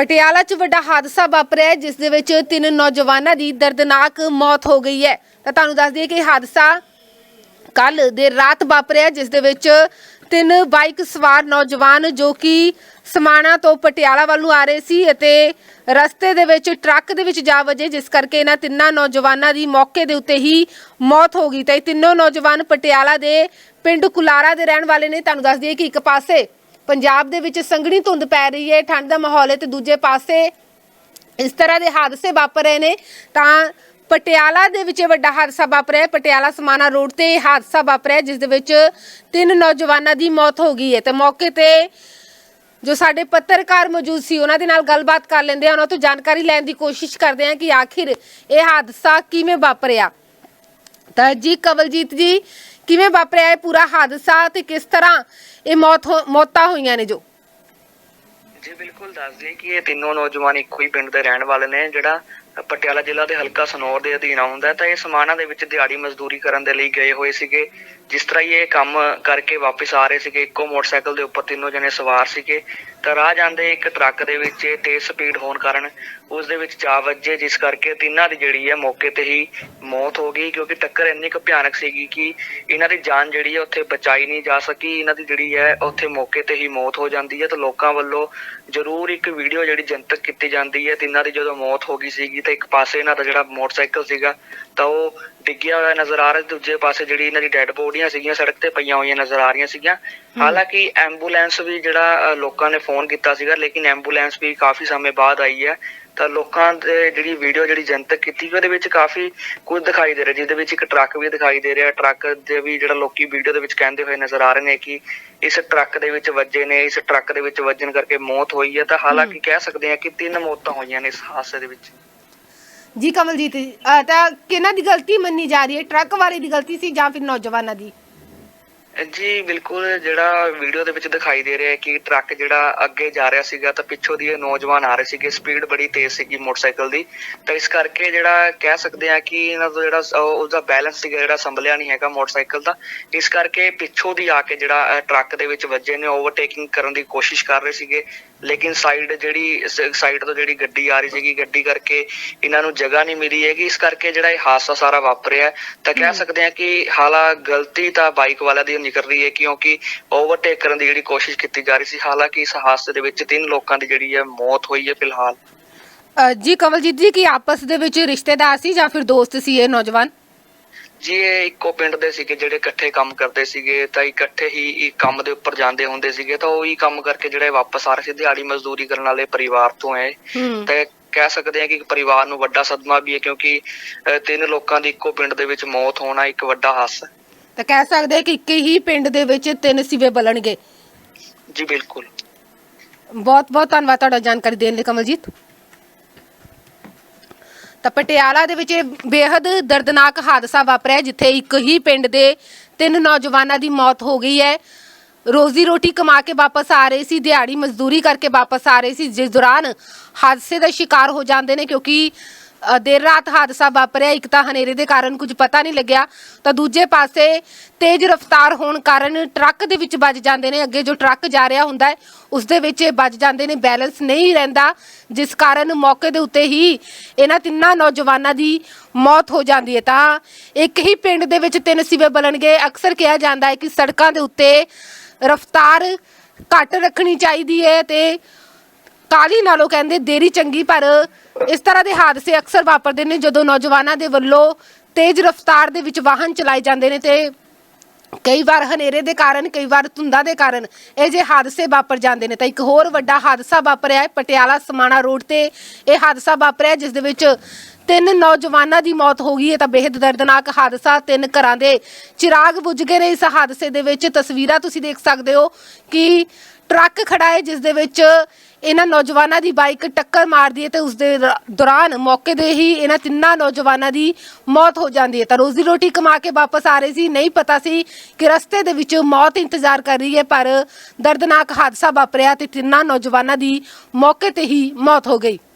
ਪਟਿਆਲਾ 'ਚ ਵੱਡਾ ਹਾਦਸਾ ਵਾਪਰਿਆ ਹੈ, ਜਿਸ ਦੇ ਵਿੱਚ ਤਿੰਨ ਨੌਜਵਾਨਾਂ ਦੀ ਦਰਦਨਾਕ ਮੌਤ ਹੋ ਗਈ ਹੈ। ਤਾਂ ਤੁਹਾਨੂੰ ਦੱਸ ਦਈਏ ਕਿ ਇਹ ਹਾਦਸਾ ਕੱਲ ਦੇਰ ਰਾਤ ਵਾਪਰਿਆ ਜਿਸ ਦੇ ਵਿੱਚ ਤਿੰਨ ਬਾਈਕ ਸਵਾਰ ਨੌਜਵਾਨ ਜੋ ਕਿ ਸਮਾਣਾ ਤੋਂ ਪਟਿਆਲਾ ਵੱਲ ਨੂੰ ਆ ਰਹੇ ਸੀ ਅਤੇ ਰਸਤੇ ਦੇ ਵਿੱਚ ਟਰੱਕ ਦੇ ਵਿੱਚ ਜਾ ਵਜੇ ਜਿਸ ਕਰਕੇ ਇਹਨਾਂ ਤਿੰਨਾਂ ਨੌਜਵਾਨਾਂ ਦੀ ਮੌਕੇ ਦੇ ਉੱਤੇ ਹੀ ਮੌਤ ਹੋ ਗਈ। ਤਾਂ ਇਹ ਤਿੰਨੋਂ ਨੌਜਵਾਨ ਪਟਿਆਲਾ ਦੇ ਪਿੰਡ ਕੁਲਾਰਾ ਦੇ ਰਹਿਣ ਵਾਲੇ ਨੇ। ਤੁਹਾਨੂੰ ਦੱਸ ਦਈਏ ਕਿ ਇੱਕ ਪਾਸੇ ਪੰਜਾਬ ਦੇ ਵਿੱਚ ਸੰਘਣੀ ਧੁੰਦ ਪੈ ਰਹੀ ਹੈ ਠੰਡ ਦਾ ਮਾਹੌਲ ਹੈ ਤੇ ਦੂਜੇ ਪਾਸੇ ਇਸ ਤਰ੍ਹਾਂ ਦੇ ਹਾਦਸੇ ਵਾਪਰ ਰਹੇ ਨੇ। ਤਾਂ ਪਟਿਆਲਾ ਦੇ ਵਿੱਚ ਇਹ ਵੱਡਾ ਹਾਦਸਾ ਵਾਪਰਿਆ ਪਟਿਆਲਾ ਸਮਾਣਾ ਰੋਡ ਤੇ ਇਹ ਹਾਦਸਾ ਵਾਪਰਿਆ ਹੈ, ਜਿਸ ਦੇ ਵਿੱਚ ਤਿੰਨ ਨੌਜਵਾਨਾਂ ਦੀ ਮੌਤ ਹੋ ਗਈ ਹੈ। ਤੇ ਮੌਕੇ ਤੇ ਜੋ ਸਾਡੇ ਪੱਤਰਕਾਰ ਮੌਜੂਦ ਸੀ ਉਹਨਾਂ ਦੇ ਨਾਲ ਗੱਲਬਾਤ ਕਰ ਲੈਂਦੇ ਆ ਉਹਨਾਂ ਤੋਂ ਜਾਣਕਾਰੀ ਲੈਣ ਦੀ ਕੋਸ਼ਿਸ਼ ਕਰਦੇ ਆ ਕਿ ਆਖਿਰ ਇਹ ਹਾਦਸਾ ਕਿਵੇਂ ਵਾਪਰਿਆ। ਤਾਂ ਜੀ ਕਵਲਜੀਤ ਜੀ ਕਿਵੇਂ ਵਾਪਰਿਆ ਇਹ ਪੂਰਾ ਹਾਦਸਾ ਤੇ ਕਿਸ ਤਰ੍ਹਾਂ ਇਹ ਮੌਤ ਮੌਤਾਂ ਹੋਈਆਂ ਨੇ ਜੋ? ਜੀ ਬਿਲਕੁਲ ਦੱਸ ਦਈਏ ਕਿ ਇਹ ਤਿੰਨੋਂ ਨੌਜਵਾਨ ਇੱਕੋ ਹੀ ਪਿੰਡ ਦੇ ਰਹਿਣ ਵਾਲੇ ਨੇ, ਜਿਹੜਾ ਪਟਿਆਲਾ ਜ਼ਿਲ੍ਹਾ ਦੇ ਹਲਕਾ ਸਨੌਰ ਦੇ ਅਧੀਨ ਆਉਂਦਾ ਹੈ, ਤਾਂ ਇਹ ਸਮਾਣਾ ਦੇ ਵਿੱਚ ਦਿਹਾੜੀ ਮਜ਼ਦੂਰੀ ਕਰਨ ਦੇ ਲਈ ਗਏ ਹੋਏ ਸੀਗੇ। ਜਿਸ ਤਰ੍ਹਾਂ ਹੀ ਇਹ ਕੰਮ ਕਰਕੇ ਵਾਪਸ ਆ ਰਹੇ ਸੀਗੇ, ਇੱਕੋ ਮੋਟਰਸਾਈਕਲ ਦੇ ਉੱਪਰ ਤਿੰਨੋਂ ਜਣੇ ਸਵਾਰ ਸੀਗੇ। ਤਾਂ ਰਾਹ ਜਾਂਦੇ ਇੱਕ ਟਰੱਕ ਦੇ ਵਿੱਚ ਇਹ ਤੇਜ਼ ਸਪੀਡ ਹੋਣ ਕਾਰਨ ਉਸ ਦੇ ਵਿੱਚ ਜਾ ਵੱਜੇ, ਜਿਸ ਕਰਕੇ ਤਿੰਨਾਂ ਦੀ ਜਿਹੜੀ ਹੈ ਮੌਕੇ ਤੇ ਹੀ ਮੌਤ ਹੋ ਗਈ, ਕਿਉਂਕਿ ਟੱਕਰ ਇੰਨੀ ਕੁ ਭਿਆਨਕ ਸੀਗੀ ਕਿ ਇਹਨਾਂ ਦੀ ਜਾਨ ਜਿਹੜੀ ਹੈ ਉੱਥੇ ਬਚਾਈ ਨਹੀਂ ਜਾ ਸਕੀ। ਇਹਨਾਂ ਦੀ ਜਿਹੜੀ ਹੈ ਉੱਥੇ ਮੌਕੇ ਤੇ ਹੀ ਮੌਤ ਹੋ ਜਾਂਦੀ ਹੈ। ਤਾਂ ਲੋਕਾਂ ਵੱਲੋਂ ਜ਼ਰੂਰ ਇੱਕ ਵੀਡੀਓ ਜਿਹੜੀ ਜਨਤਕ ਕੀਤੀ ਜਾਂਦੀ ਹੈ, ਤਿੰਨਾਂ ਦੀ ਜਦੋਂ ਮੌਤ ਹੋ ਗਈ ਸੀਗੀ ਤਾਂ ਇੱਕ ਪਾਸੇ ਇਹਨਾਂ ਦਾ ਜਿਹੜਾ ਮੋਟਰਸਾਈਕਲ ਸੀਗਾ ਤਾਂ ਉਹ ਡਿੱਗਿਆ ਹੋਇਆ ਨਜ਼ਰ ਆ ਰਿਹਾ ਦੂਜੇ ਪਾਸੇ ਜਿਹੜੀ ਇਹਨਾਂ ਦੀ ਡੈੱਡ ਬੋਡੀਆਂ ਸੀਗੀਆਂ ਸੜਕ ਤੇ ਪਈਆਂ ਹੋਈਆਂ ਨਜ਼ਰ ਆ ਰਹੀਆਂ ਸੀਗੀਆਂ। ਹਾਲਾਂਕਿ ਐਂਬੂਲੈਂਸ ਵੀ ਜਿਹੜਾ ਲੋਕਾਂ ਨੇ ਫੋਨ ਕੀਤਾ ਸੀਗਾ ਲੇਕਿਨ ਐਂਬੂਲੈਂਸ ਵੀ ਕਾਫੀ ਸਮੇਂ ਬਾਅਦ ਆਈ ਹੈ। ਤਾਂ ਲੋਕਾਂ ਦੇ ਜਿਹੜੀ ਵੀਡੀਓ ਜਿਹੜੀ ਜਨਤਕ ਕੀਤੀ ਉਹਦੇ ਵਿੱਚ ਕਾਫੀ ਕੁਝ ਦਿਖਾਈ ਦੇ ਰਿਹਾ ਜਿਹਦੇ ਵਿੱਚ ਇੱਕ ਟਰੱਕ ਵੀ ਦਿਖਾਈ ਦੇ ਰਿਹਾ। ਟਰੱਕ ਦੇ ਵੀ ਜਿਹੜਾ ਲੋਕੀ ਵੀਡੀਓ ਦੇ ਵਿੱਚ ਕਹਿੰਦੇ ਹੋਏ ਨਜ਼ਰ ਆ ਰਹੇ ਨੇ ਕਿ ਇਸ ਟਰੱਕ ਦੇ ਵਿੱਚ ਵੱਜੇ ਨੇ ਇਸ ਟਰੱਕ ਦੇ ਵਿੱਚ ਵੱਜਣ ਕਰਕੇ ਮੌਤ ਹੋਈ ਹੈ। ਤਾਂ ਹਾਲਾਂਕਿ ਕਹਿ ਸਕਦੇ ਹਾਂ ਕਿ ਤਿੰਨ ਮੌਤਾਂ ਹੋਈਆਂ ਨੇ ਇਸ ਹਾਦਸੇ ਦੇ ਵਿੱਚ। ਜੀ ਕਮਲਜੀਤ, ਅਹ ਤਾਂ ਕਿਹਨਾਂ ਦੀ ਗਲਤੀ ਮੰਨੀ ਜਾ ਰਹੀ ਹੈ? ਟਰੱਕ ਵਾਲੇ ਦੀ ਗਲਤੀ ਸੀ ਜਾਂ ਫਿਰ ਨੌਜਵਾਨਾਂ ਦੀ? ਜੀ ਬਿਲਕੁਲ ਜਿਹੜਾ ਵੀਡੀਓ ਦੇ ਵਿੱਚ ਦਿਖਾਈ ਦੇ ਰਿਹਾ ਹੈ ਕਿ ਟਰੱਕ ਜਿਹੜਾ ਅੱਗੇ ਜਾ ਰਿਹਾ ਸੀਗਾ ਤਾਂ ਪਿੱਛੋਂ ਦੀ ਇਹ ਨੌਜਵਾਨ ਆ ਰਹੇ ਸੀਗੇ। ਸਪੀਡ ਬੜੀ ਤੇਜ਼ ਸੀਗੀ ਮੋਟਰਸਾਈਕਲ ਦੀ। ਤਾਂ ਇਸ ਕਰਕੇ ਜਿਹੜਾ ਕਹਿ ਸਕਦੇ ਆ ਕਿ ਇਹਨਾਂ ਦਾ ਜਿਹੜਾ ਉਹਦਾ ਬੈਲੈਂਸ ਸੀਗਾ ਜਿਹੜਾ ਸੰਭਲਿਆ ਨਹੀਂ ਹੈਗਾ ਮੋਟਰਸਾਈਕਲ ਦਾ। ਇਸ ਕਰਕੇ ਪਿੱਛੋਂ ਦੀ ਆ ਕੇ ਜਿਹੜਾ ਟਰੱਕ ਦੇ ਵਿੱਚ ਵੱਜੇ ਨੇ ਓਵਰਟੇਕਿੰਗ ਕਰਨ ਦੀ ਕੋਸ਼ਿਸ਼ ਕਰ ਰਹੇ ਸੀਗੇ। ਲੇਕਿਨ ਸਾਈਡ ਜਿਹੜੀ ਸਾਈਡ ਤੋਂ ਜਿਹੜੀ ਗੱਡੀ ਆ ਰਹੀ ਸੀਗੀ ਗੱਡੀ ਕਰਕੇ ਇਹਨਾਂ ਨੂੰ ਜਗ੍ਹਾ ਨਹੀਂ ਮਿਲੀ ਹੈਗੀ। ਇਸ ਕਰਕੇ ਜਿਹੜਾ ਇਹ ਹਾਦਸਾ ਸਾਰਾ ਵਾਪਰਿਆ। ਤਾਂ ਕਹਿ ਸਕਦੇ ਆ ਕਿ ਹਾਲਾ ਗਲਤੀ ਤਾਂ ਬਾਈਕ ਵਾਲਿਆਂ ਦੀ ਨਿਕਲ ਰਹੀ ਹੈ ਕਿਉਂਕਿ ਓਵਰਟੇਕ ਕਰਨ ਦੀ ਜਿਹੜੀ ਕੋਸ਼ਿਸ਼ ਕੀਤੀ ਜਾ ਰਹੀ ਸੀ ਹਾਲਾਂਕਿ ਇਸ ਹਾਦਸੇ ਦੇ ਵਿੱਚ ਤਿੰਨ ਲੋਕਾਂ ਦੀ ਜਿਹੜੀ ਹੈ ਮੌਤ ਹੋਈ ਹੈ ਫਿਲਹਾਲ। ਜੀ ਕਮਲਜੀਤ ਜੀ ਕੀ ਆਪਸ ਦੇ ਵਿੱਚ ਰਿਸ਼ਤੇਦਾਰ ਸੀ ਜਾਂ ਫਿਰ ਦੋਸਤ ਸੀ ਇਹ ਨੌਜਵਾਨ? ਜੀ ਇਹ ਇੱਕੋ ਪਿੰਡ ਦੇ ਸੀਗੇ ਜਿਹੜੇ ਇਕੱਠੇ ਕੰਮ ਕਰਦੇ ਸੀਗੇ ਤਾਂ ਇਕੱਠੇ ਹੀ ਇਹ ਕੰਮ ਦੇ ਉੱਪਰ ਜਾਂਦੇ ਹੁੰਦੇ ਸੀਗੇ ਤਾਂ ਉਹੀ ਕੰਮ ਕਰਕੇ ਜਿਹੜੇ ਵਾਪਸ ਆ ਰਹੇ ਸੀ ਦਿਹਾੜੀ ਮਜ਼ਦੂਰੀ ਕਰਨ ਵਾਲੇ ਪਰਿਵਾਰ ਤੋਂ ਹੈ ਹੂੰ। ਤੇ ਕਹਿ ਸਕਦੇ ਹਾਂ ਕਿ ਪਰਿਵਾਰ ਨੂੰ ਵੱਡਾ ਸਦਮਾ ਵੀ ਹੈ ਕਿਉਂਕਿ ਤਿੰਨ ਲੋਕਾਂ ਦੀ ਇੱਕੋ ਪਿੰਡ ਦੇ ਵਿੱਚ ਮੌਤ ਹੋਣਾ ਇੱਕ ਵੱਡਾ ਹਾਦਸਾ ਹੈ। ਤਾਂ ਕਹਿ ਸਕਦੇ ਹਾਂ ਕਿ ਇੱਕ ਹੀ ਪਿੰਡ ਦੇ ਵਿੱਚ ਤਿੰਨ ਸਿਵੇ ਬਲਣਗੇ। ਜੀ ਬਿਲਕੁਲ। ਬਹੁਤ ਬਹੁਤ ਧੰਨਵਾਦ ਤੁਹਾਡਾ ਜਾਣਕਾਰੀ ਦੇਣ ਲਈ ਕਮਲਜੀਤ। ਤਾਂ ਪਟਿਆਲਾ ਦੇ ਵਿੱਚ ਇਹ ਬੇहद ਦਰਦਨਾਕ ਹਾਦਸਾ ਵਾਪਰਿਆ ਜਿੱਥੇ ਇੱਕ ਹੀ ਪਿੰਡ ਦੇ ਤਿੰਨ ਨੌਜਵਾਨਾਂ ਦੀ ਮੌਤ ਹੋ ਗਈ ਹੈ। ਰੋਜ਼ੀ ਰੋਟੀ ਕਮਾ ਕੇ ਵਾਪਸ ਆ ਰਹੇ ਸੀ ਦਿਹਾੜੀ ਮਜ਼ਦੂਰੀ ਕਰਕੇ ਵਾਪਸ ਆ ਰਹੇ ਸੀ ਜਿਸ ਦੌਰਾਨ ਹਾਦਸੇ ਦਾ ਸ਼ਿਕਾਰ ਹੋ ਜਾਂਦੇ ਨੇ ਕਿਉਂਕਿ ਅ, ਦੇਰ ਰਾਤ ਹਾਦਸਾ ਵਾਪਰਿਆ ਇੱਕ ਤਾਂ ਹਨੇਰੇ ਦੇ ਕਾਰਨ ਕੁਝ ਪਤਾ ਨਹੀਂ ਲੱਗਿਆ ਤਾਂ ਦੂਜੇ ਪਾਸੇ ਤੇਜ਼ ਰਫ਼ਤਾਰ ਹੋਣ ਕਾਰਨ ਟਰੱਕ ਦੇ ਵਿੱਚ ਵੱਜ ਜਾਂਦੇ ਨੇ ਅੱਗੇ ਜੋ ਟਰੱਕ ਜਾ ਰਿਹਾ ਹੁੰਦਾ ਹੈ ਉਸ ਦੇ ਵਿੱਚ ਇਹ ਵੱਜ ਜਾਂਦੇ ਨੇ ਬੈਲੈਂਸ ਨਹੀਂ ਰਹਿੰਦਾ ਜਿਸ ਕਾਰਨ ਮੌਕੇ ਦੇ ਉੱਤੇ ਹੀ ਇਹਨਾਂ ਤਿੰਨਾਂ ਨੌਜਵਾਨਾਂ ਦੀ ਮੌਤ ਹੋ ਜਾਂਦੀ ਹੈ। ਤਾਂ ਇੱਕ ਹੀ ਪਿੰਡ ਦੇ ਵਿੱਚ ਤਿੰਨ ਸਿਵੇ ਬਲਣਗੇ। ਅਕਸਰ ਕਿਹਾ ਜਾਂਦਾ ਹੈ ਕਿ ਸੜਕਾਂ ਦੇ ਉੱਤੇ ਰਫ਼ਤਾਰ ਘੱਟ ਰੱਖਣੀ ਚਾਹੀਦੀ ਹੈ ਤੇ ਕਾਲੀ ਨਾਲੋਂ ਕਹਿੰਦੇ ਦੇਰੀ ਚੰਗੀ, ਪਰ ਇਸ ਤਰ੍ਹਾਂ ਦੇ ਹਾਦਸੇ ਅਕਸਰ ਵਾਪਰਦੇ ਨੇ ਜਦੋਂ ਨੌਜਵਾਨਾਂ ਦੇ ਵੱਲੋਂ ਤੇਜ਼ ਰਫ਼ਤਾਰ ਦੇ ਵਿੱਚ ਵਾਹਨ ਚਲਾਏ ਜਾਂਦੇ ਨੇ ਤੇ ਕਈ ਵਾਰ ਹਨੇਰੇ ਦੇ ਕਾਰਨ, ਕਈ ਵਾਰ ਧੁੰਦਾਂ ਦੇ ਕਾਰਨ ਇਹ ਜੇ ਹਾਦਸੇ ਵਾਪਰ ਜਾਂਦੇ ਨੇ। ਤਾਂ ਇੱਕ ਹੋਰ ਵੱਡਾ ਹਾਦਸਾ ਵਾਪਰਿਆ ਹੈ, ਪਟਿਆਲਾ ਸਮਾਣਾ ਰੋਡ ਤੇ ਇਹ ਹਾਦਸਾ ਵਾਪਰਿਆ, ਜਿਸ ਦੇ ਵਿੱਚ ਤਿੰਨ ਨੌਜਵਾਨਾਂ ਦੀ ਮੌਤ ਹੋ ਗਈ ਹੈ। ਤਾਂ ਬੇहद ਦਰਦਨਾਕ ਹਾਦਸਾ, ਤਿੰਨ ਘਰਾਂ ਦੇ ਚਿਰਾਗ ਬੁਝ ਗਏ ਨੇ ਇਸ ਹਾਦਸੇ ਦੇ ਵਿੱਚ। ਤਸਵੀਰਾਂ ਤੁਸੀਂ ਦੇਖ ਸਕਦੇ ਹੋ ਕਿ ਟਰੱਕ ਖੜਾ ਹੈ, ਜਿਸ ਦੇ ਵਿੱਚ ਇਹਨਾਂ ਨੌਜਵਾਨਾਂ ਦੀ ਬਾਈਕ ਟੱਕਰ ਮਾਰਦੀ ਹੈ ਤੇ ਉਸ ਦੇ ਦ- ਦੌਰਾਨ ਮੌਕੇ ਦੇ ਹੀ ਇਹਨਾਂ ਤਿੰਨਾਂ ਨੌਜਵਾਨਾਂ ਦੀ ਮੌਤ ਹੋ ਜਾਂਦੀ ਹੈ। ਤਾਂ ਰੋਜ਼ੀ ਰੋਟੀ ਕਮਾ ਕੇ ਵਾਪਸ ਆ ਰਹੇ ਸੀ। ਨਹੀਂ ਪਤਾ ਸੀ ਕਿ ਰਸਤੇ ਦੇ ਵਿੱਚ ਮੌਤ ਇੰਤਜ਼ਾਰ ਕਰ ਰਹੀ ਹੈ, ਪਰ ਦਰਦਨਾਕ ਹਾਦਸਾ ਵਾਪਰਿਆ ਤੇ ਤਿੰਨਾਂ ਨੌਜਵਾਨਾਂ ਦੀ ਮੌਕੇ ਤੇ ਹੀ ਮੌਤ ਹੋ ਗਈ।